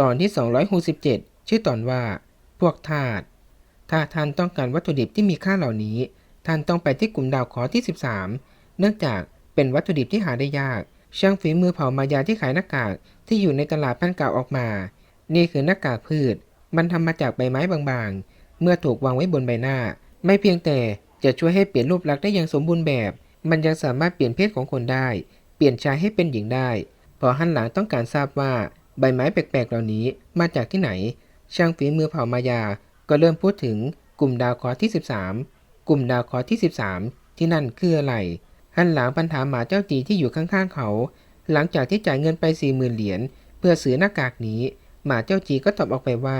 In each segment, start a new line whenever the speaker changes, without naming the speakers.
ตอนที่ 267 ชื่อตอนว่า พวกทาสถ้าท่านต้องการวัตถุดิบที่มีค่าเหล่านี้ ท่านต้องไปที่กลุ่มดาวเคราะห์ที่ 13 เนื่องจากเป็นวัตถุดิบที่หาได้ยาก ช่างฝีมือเผ่ามายาที่ขายหน้ากากที่อยู่ในตลาดพันเก่าออกมา นี่คือหน้ากากพืช มันทำมาจากใบไม้บางๆ เมื่อถูกวางไว้บนใบหน้า ไม่เพียงแต่จะช่วยให้เปลี่ยนรูปลักษณ์ได้อย่างสมบูรณ์แบบ มันยังสามารถเปลี่ยนเพศของคนได้ เปลี่ยนชายให้เป็นหญิงได้ พอฮันหลังต้องการทราบว่า ใบไม้แปลกๆเหล่านี้มาจากที่ไหน ช่างฝีมือเผ่ามายา ก็เริ่มพูดถึงกลุ่มดาวเคราะห์ที่ 13 กลุ่มดาวเคราะห์ที่ 13 ที่นั่นคืออะไรฮันหลังปัญถาหมาเจ้าจีที่อยู่ข้างๆเขา หลังจากที่จ่ายเงินไป4 0,000เหรียญเพื่อซื้อหน้ากากนี้ หมาเจ้าจีก็ตอบออกไปว่า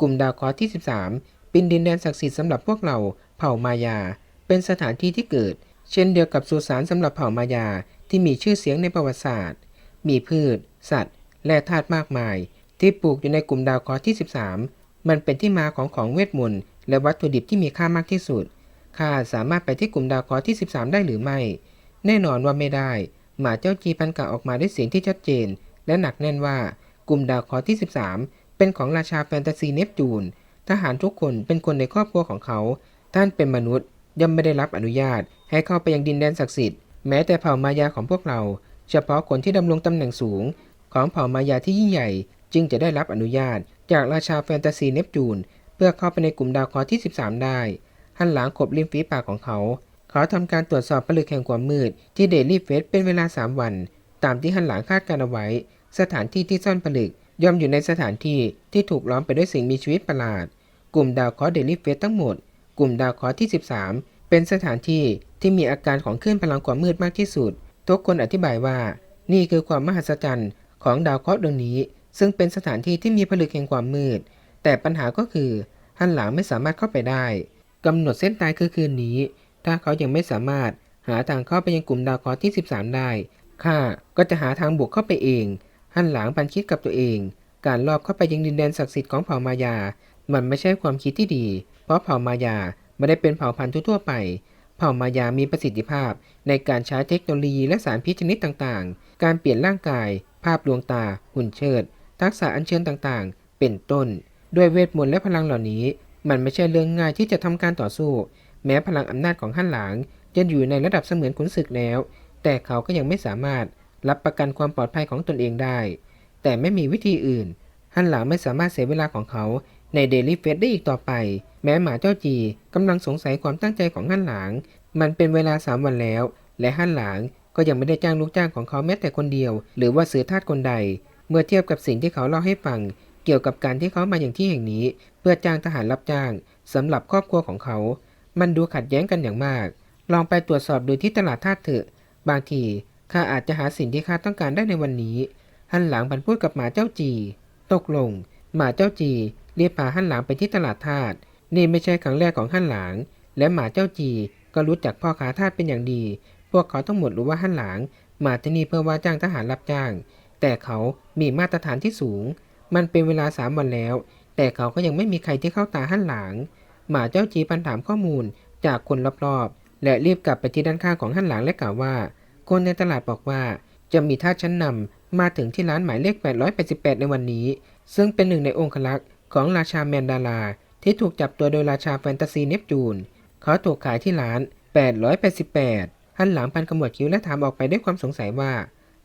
กลุ่มดาวเคราะห์ที่ 13 เป็นดินแดนศักดิ์สิทธิ์สำหรับพวกเราเผ่ามายา เป็นสถานที่ที่เกิด เช่นเดียวกับสุสานสำหรับเผ่ามายาที่มีชื่อเสียงในประวัติศาสตร์ มีพืช สัตว์ และธาตุมากมาย ที่ปลูกอยู่ในกลุ่มดาวเคราะห์ที่ 13 มันเป็นที่มาของของเวทมนต์และวัตถุดิบที่มีค่ามากที่สุด ข้าสามารถไปที่กลุ่มดาวเคราะห์ที่ 13 ได้หรือไม่ แน่นอนว่าไม่ได้ หมาเจ้าจีพันกะออกมาด้วยเสียงที่ชัดเจน และหนักแน่นว่ากลุ่มดาวเคราะห์ที่ 13 เป็นของราชาแฟนตาซีเนปจูน ทหารทุกคนเป็นคนในครอบครัวของเขา ท่านเป็นมนุษย์ย่อมไม่ได้รับอนุญาต ให้เข้าไปยังดินแดนศักดิ์สิทธิ์ แม้แต่เผ่ามายาของพวกเรา เฉพาะคนที่ดำรงตำแหน่งสูง ของเผ่ามายาที่ยิ่งใหญ่ จึงจะได้รับอนุญาต จากราชาแฟนตาซีเนปจูน เพื่อเข้าไปในกลุ่มดาวเคราะห์ที่ 13 ได้ หันหลังขบริมฝีปากของเขา เขาทำการตรวจสอบผลึกแห่งความมืดที่เดลี่เฟสเป็นเวลา 3 วัน ตามที่หันหลังคาดการเอาไว้ สถานที่ที่ซ่อนผลึกย่อมอยู่ในสถานที่ที่ถูกล้อมไปด้วยสิ่งมีชีวิตประหลาด กลุ่มดาวเคราะห์เดลี่เฟสทั้งหมด กลุ่มดาวเคราะห์ที่ 13 เป็นสถานที่ที่มีอาการของคลื่นพลังความมืดมากที่สุด ทุกคนอธิบายว่า นี่คือความมหัศจรรย์ ของดาวเคราะห์ดวงนี้ ซึ่งเป็นสถานที่ที่มีผลึกแห่งความมืด แต่ปัญหาก็คือฮันหลังไม่สามารถเข้าไปได้กำหนดเส้นตายคือคืนนี้ ถ้าเขายังไม่สามารถหาทางเข้าไปยังกลุ่มดาวเคราะห์ที่ 13 ได้ข้าก็จะหาทางบุกเข้าไปเองฮันหลังปันคิดกับตัวเอง การลอบเข้าไปยังดินแดนศักดิ์สิทธิ์ของเผ่ามายา มันไม่ใช่ความคิดที่ดี เพราะเผ่ามายาไม่ได้เป็นเผ่าพันธุ์ทั่วไป เผ่ามายามีประสิทธิภาพ ในการใช้เทคโนโลยีและสารพิษชนิดต่างๆ การเปลี่ยนร่างกาย ภาพดวงตา หุ่นเชิด ทักษะอัญเชิญต่างๆ เป็นต้น ด้วยเวทมนต์และพลังเหล่านี้ มันไม่ใช่เรื่องง่ายที่จะทำการต่อสู้ แม้พลังอำนาจของฮั่นหลางจะอยู่ในระดับเสมือนขุนศึกแล้ว แต่เขาก็ยังไม่สามารถรับประกันความปลอดภัยของตนเองได้ แต่ไม่มีวิธีอื่น ฮั่นหลางไม่สามารถเสียเวลาของเขา ในเดลี่เฟสได้อีกต่อไป แม้หมาเจ้าจีกำลังสงสัยความตั้งใจของฮั่นหลาง มันเป็นเวลาสามวันแล้ว และฮั่นหลางก็ยังไม่ได้จ้างลูกจ้างของเขาแม้แต่คนเดียว หรือว่าซื้อทาสคนใด เมื่อเทียบกับสิ่งที่เขาเล่าให้ฟัง เกี่ยวกับการที่เขามาอย่างที่แห่งนี้ เพื่อจ้างทหารรับจ้างสำหรับครอบครัวของเขา มันดูขัดแย้งกันอย่างมาก ลองไปตรวจสอบดูที่ตลาดทาสเถอะ บางทีข้าอาจจะหาสิ่งที่ข้าต้องการได้ในวันนี้ฮันหลังบันพูดกับหมาเจ้าจี ตกลง หมาเจ้าจี รียกพาฮั่นหลังไปที่ตลาดทาสนี่ไม่ใช่ครั้งแรกของฮั่นหลังและหมาเจ้าจีก็รู้จักพ่อค้าทาสเป็นอย่างดี พวกเขาทั้งหมดรู้ว่าฮั่นหลังมาที่นี่เพื่อว่าจ้างทหารรับจ้าง แต่เขามีมาตรฐานที่สูง มันเป็นเวลาสามวันแล้ว แต่เขาก็ยังไม่มีใครที่เข้าตาฮั่นหลาง หมาเจ้าจีปันถามข้อมูลจากคนรอบๆ และรีบกลับไปที่ด้านข้างของฮั่นหลางและกล่าวว่า คนในตลาดบอกว่าจะมีท่าสชั้นนำมาถึงที่ร้านหมายเลข 888 ในวันนี้ ซึ่งเป็นหนึ่งในองค์ลักษ์ ของราชาแมนดาลาที่ถูกจับตัวโดยราชาแฟนตาซีเนปจูน เขาถูกขายที่ร้าน 888ฮันหลังพันขมวดคิ้วและถามออกไปด้วยความสงสัยว่า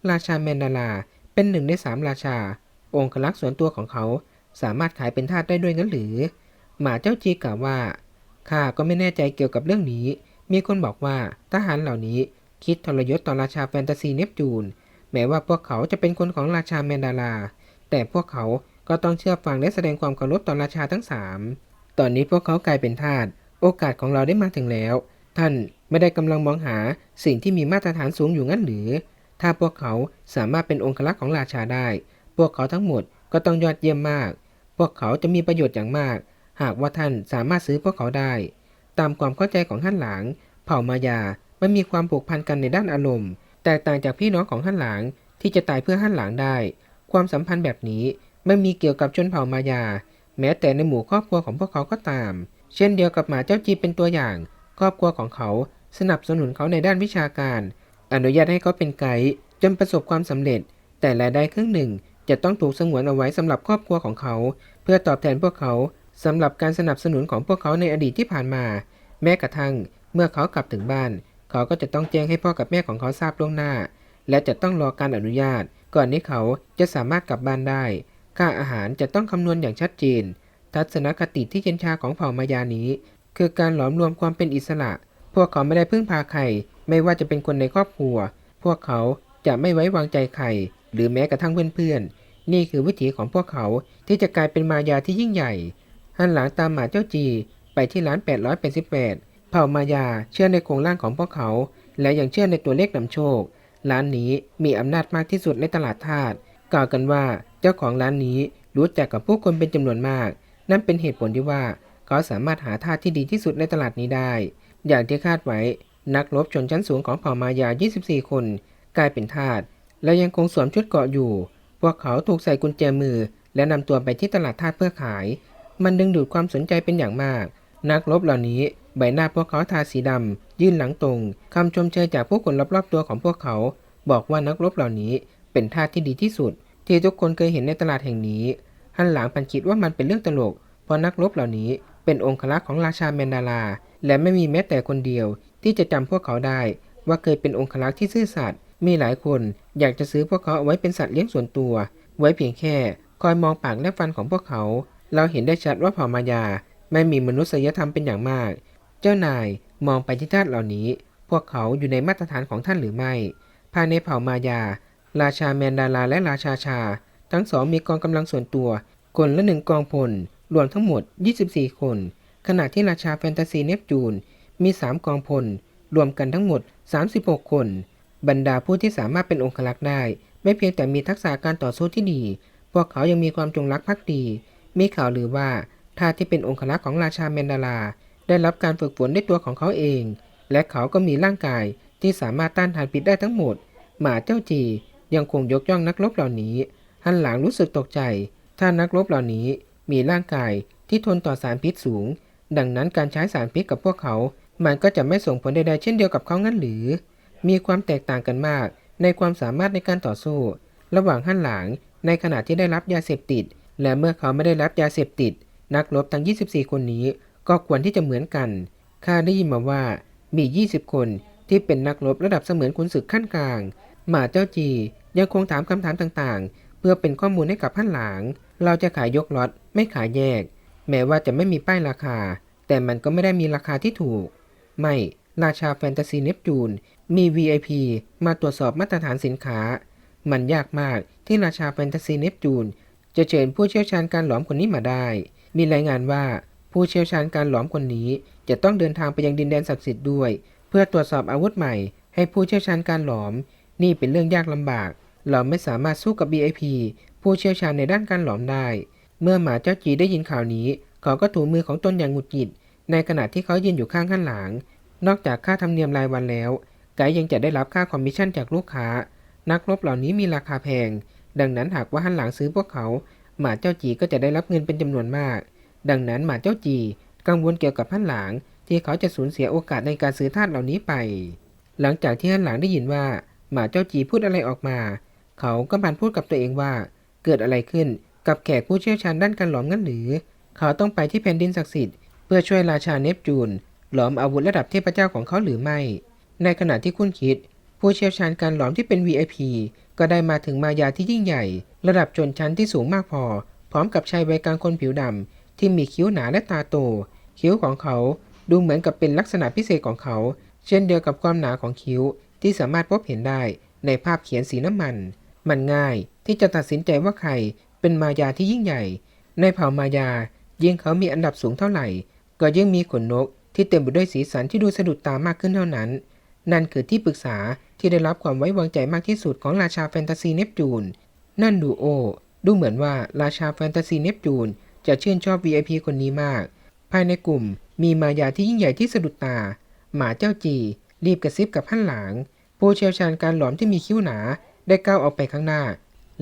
ราชาแมนดาลาเป็นหนึ่งในสามราชา องคลักษ์ส่วนตัวของเขาสามารถขายเป็นทาสได้ด้วยงั้นหรือ หมาเจ้าจีกล่าวว่าข้าก็ไม่แน่ใจเกี่ยวกับเรื่องนี้ มีคนบอกว่าทหารเหล่านี้คิดทรยศต่อราชาแฟนตาซีเนปจูน แม้ว่าพวกเขาจะเป็นคนของราชาแมนดาลาแต่พวกเขา ก็ต้องเชื่อฟังและแสดงความเคารพต่อราชาทั้งสามตอนนี้พวกเขากลายเป็นทาส โอกาสของเราได้มาถึงแล้ว ท่านไม่ได้กำลังมองหาสิ่งที่มีมาตรฐานสูงอยู่งั้นหรือ ถ้าพวกเขาสามารถเป็นองครักษ์ของราชาได้ พวกเขาทั้งหมดก็ต้องยอดเยี่ยมมาก พวกเขาจะมีประโยชน์อย่างมาก หากว่าท่านสามารถซื้อพวกเขาได้ ตามความเข้าใจของฮั่นหลาง เผ่ามายาไม่มีความผูกพันกันในด้านอารมณ์ แตกต่างจากพี่น้องของฮั่นหลางที่จะตายเพื่อฮั่นหลางได้ ความสัมพันธ์แบบนี้ ไม่มีเกี่ยวกับชนเผ่ามายา แม้แต่ในหมู่ครอบครัวของพวกเขาก็ตาม เช่นเดียวกับหมาเจ้าจีเป็นตัวอย่าง ครอบครัวของเขาสนับสนุนเขาในด้านวิชาการ อนุญาตให้เขาเป็นไกด์จนประสบความสำเร็จ แต่รายได้ครึ่งหนึ่งจะต้องถูกสงวนเอาไว้สำหรับครอบครัวของเขา เพื่อตอบแทนพวกเขาสำหรับการสนับสนุนของพวกเขาในอดีตที่ผ่านมา แม้กระทั่งเมื่อเขากลับถึงบ้าน เขาก็จะต้องแจ้งให้พ่อกับแม่ของเขาทราบล่วงหน้า และจะต้องรอการอนุญาต ก่อนที่เขาจะสามารถกลับบ้านได้ ค่าอาหารจะต้องคำนวณอย่างชัดเจน ทัศนคติที่เย็นชาของเผ่ามายานี้ คือการหลอมรวมความเป็นอิสระ พวกเขาไม่ได้พึ่งพาใคร ไม่ว่าจะเป็นคนในครอบครัว พวกเขาจะไม่ไว้วางใจใคร หรือแม้กระทั่งเพื่อนๆ นี่คือวิถีของพวกเขาที่จะกลายเป็นมายาที่ยิ่งใหญ่ หันหลังตามหมาเจ้าจี ไปที่ร้าน 888 เผ่ามายาเชื่อในโครงร่างของพวกเขา และยังเชื่อในตัวเลขนำโชค ร้านนี้มีอำนาจมากที่สุดในตลาดทาสกล่าวกันว่า เจ้าของร้านนี้รู้จักกับผู้คนเป็นจำนวนมาก นั่นเป็นเหตุผลที่ว่า เขาสามารถหาทาสที่ดีที่สุดในตลาดนี้ได้ อย่างที่คาดไว้ นักรบชนชั้นสูงของเผ่ามายา 24 คน กลายเป็นทาสและยังคงสวมชุดเกราะอยู่ พวกเขาถูกใส่กุญแจมือ และนำตัวไปที่ตลาดทาสเพื่อขาย มันดึงดูดความสนใจเป็นอย่างมาก นักรบเหล่านี้ใบหน้าพวกเขาทาสีดำยื่นหลังตรงคำชมเชยจากผู้คนรอบๆตัวของพวกเขา บอกว่านักรบเหล่านี้เป็นทาสที่ดีที่สุด ที่ทุกคนเคยเห็นในตลาดแห่งนี้ฮันหลังพันคิดว่ามันเป็นเรื่องตลก เพราะนักรบเหล่านี้เป็นองครักษ์ของราชาแมนดาลาและไม่มีแม้แต่คนเดียว ที่จะจำพวกเขาได้ ว่าเคยเป็นองครักษ์ที่ซื่อสัตย์ มีหลายคนอยากจะซื้อพวกเขาเอาไว้เป็นสัตว์เลี้ยงส่วนตัว ไว้เพียงแค่คอยมองปากและฟันของพวกเขา เราเห็นได้ชัดว่าเผ่ามายา ไม่มีมนุษยธรรมเป็นอย่างมาก เจ้านายมองไปที่ทาสเหล่านี้ พวกเขาอยู่ในมาตรฐานของท่านหรือไม่ ภายในเผ่ามายา ราชาแมนดาลาและราชาชา ทั้งสองมีกองกำลังส่วนตัว คนละหนึ่งกองพล รวมทั้งหมด 24 คน ขณะที่ราชาแฟนตาซีเนปจูน มี 3 กองพล รวมกันทั้งหมด 36 คน บรรดาผู้ที่สามารถเป็นองครักษ์ได้ ไม่เพียงแต่มีทักษะการต่อสู้ที่ดี พวกเขายังมีความจงรักภักดี มีข่าวลือว่าทาที่เป็นองครักษ์ของราชาแมนดาลาได้รับการฝึกฝนด้วยตัวของเขาเอง และเขาก็มีร่างกายที่สามารถต้านทานพิษได้ทั้งหมด หมาเจ้าจี ยังคงยกย่องนักรบเหล่านี้ฮันหลังรู้สึกตกใจ ถ้านักรบเหล่านี้มีร่างกายที่ทนต่อสารพิษสูง ดังนั้นการใช้สารพิษกับพวกเขา มันก็จะไม่ส่งผลใดๆเช่นเดียวกับเขางั้นหรือ มีความแตกต่างกันมากในความสามารถในการต่อสู้ ระหว่างฮันหลางในขณะที่ได้รับยาเสพติด และเมื่อเขาไม่ได้รับยาเสพติด นักรบทั้ง 24 คนนี้ ก็ควรที่จะเหมือนกันข้าได้ยินมาว่ามี 20 คนที่เป็นนักรบระดับเสมือนขุนศึกขั้นกลาง หมาเจ้าจียังคงถามคำถามต่างๆ เพื่อเป็นข้อมูลให้กับฮั่นหลาง เราจะขายยกล็อตไม่ขายแยก แม้ว่าจะไม่มีป้ายราคา แต่มันก็ไม่ได้มีราคาที่ถูก ไม่ราชาแฟนตาซีเนปจูน มี VIP มาตรวจสอบมาตรฐานสินค้า มันยากมากที่ราชาแฟนตาซีเนปจูน จะเชิญผู้เชี่ยวชาญการหลอมคนนี้มาได้ มีรายงานว่าผู้เชี่ยวชาญการหลอมคนนี้ จะต้องเดินทางไปยังดินแดนศักดิ์สิทธิ์ด้วย เพื่อตรวจสอบอาวุธใหม่ให้ผู้เชี่ยวชาญการหลอม นี่เป็นเรื่องยากลำบาก เราไม่สามารถสู้กับ VIP ผู้เชี่ยวชาญในด้านการหลอมได้ เมื่อหมาเจ้าจีได้ยินข่าวนี้ เขาก็ถูมือของตนอย่างหงุดหงิด ในขณะที่เขายืนอยู่ข้างข้างหลัง นอกจากค่าธรรมเนียมรายวันแล้ว ไกด์ยังจะได้รับค่าคอมมิชชั่นจากลูกค้า นักรบเหล่านี้มีราคาแพง ดังนั้นหากว่าหันหลังซื้อพวกเขา หมาเจ้าจีก็จะได้รับเงินเป็นจำนวนมาก ดังนั้นหมาเจ้าจีกังวลเกี่ยวกับหันหลังที่เขาจะสูญเสียโอกาสในการซื้อทาสเหล่านี้ไป หลังจากที่หันหลังได้ยินว่า หมาเจ้าจีพูดอะไรออกมา เขาก็บันพูดกับตัวเองว่า เกิดอะไรขึ้นกับแขกผู้เชี่ยวชาญด้านการหลอมงั้นหรือ เขาต้องไปที่แผ่นดินศักดิ์สิทธิ์เพื่อช่วยราชาเนปจูน หลอมอาวุธระดับเทพเจ้าของเขาหรือไม่ ในขณะที่คุณคิด ผู้เชี่ยวชาญการหลอมที่เป็น VIP ก็ได้มาถึงมายาที่ยิ่งใหญ่ ระดับชนชั้นที่สูงมากพอ พร้อมกับชายวัยกลางคนผิวดำที่มีคิ้วหนาและตาโต คิ้วของเขาดูเหมือนกับเป็นลักษณะพิเศษของเขา เช่นเดียวกับความหนาของคิ้ว ที่สามารถพบเห็นได้ในภาพเขียนสีน้ำมัน มันง่ายที่จะตัดสินใจว่าใครเป็นมายาที่ยิ่งใหญ่ ในเผ่ามายา ยิ่งเขามีอันดับสูงเท่าไหร่ ก็ยิ่งมีขนนกที่เต็มไปด้วยสีสันที่ดูสะดุดตามากขึ้นเท่านั้น นั่นคือที่ปรึกษาที่ได้รับความไว้วางใจมากที่สุดของราชาแฟนตาซีเนปจูน นั่นดูโอ ดูเหมือนว่าราชาแฟนตาซีเนปจูนจะชื่นชอบ VIP คนนี้มาก ภายในกลุ่มมีมายาที่ยิ่งใหญ่ที่สะดุดตา หมาเจ้าจี รีบกระซิบกับหันหลังผู้เชี่ยวชาญการหลอมที่มีคิ้วหนาได้ก้าวออกไปข้างหน้า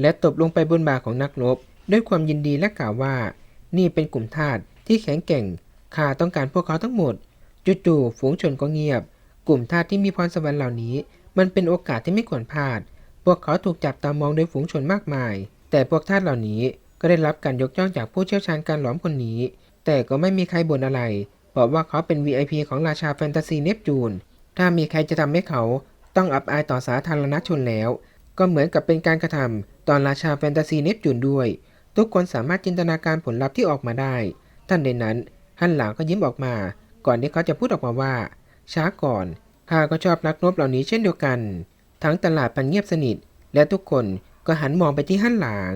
และตบลงไปบนบ่าของนักรบ ด้วยความยินดีและกล่าวว่า นี่เป็นกลุ่มทาสที่แข็งแกร่งข้าต้องการพวกเขาทั้งหมดจู่ๆฝูงชนก็เงียบ กลุ่มทาสที่มีพรสวรรค์เหล่านี้ มันเป็นโอกาสที่ไม่ควรพลาด พวกเขาถูกจับตามองโดยฝูงชนมากมาย แต่พวกทาสเหล่านี้ก็ได้รับการยกย่องจากผู้เชี่ยวชาญการหลอมคนนี้ แต่ก็ไม่มีใครบ่นอะไรเพราะว่าเขาเป็น VIP ของราชาแฟนตาซีเนปจูน ถ้ามีใครจะทำให้เขาต้องอับอายต่อสาธารณชนแล้ว ก็เหมือนกับเป็นการกระทำตอนราชาแฟนตาซีเนปจูนด้วย ทุกคนสามารถจินตนาการผลลัพธ์ที่ออกมาได้ ท่านใดนั้นฮันหลางก็ยิ้มออกมา ก่อนที่เขาจะพูดออกมาว่า ช้าก่อนข้าก็ชอบนักรบเหล่านี้เช่นเดียวกัน ทั้งตลาดมันเงียบสนิท และทุกคนก็หันมองไปที่ฮันหลาง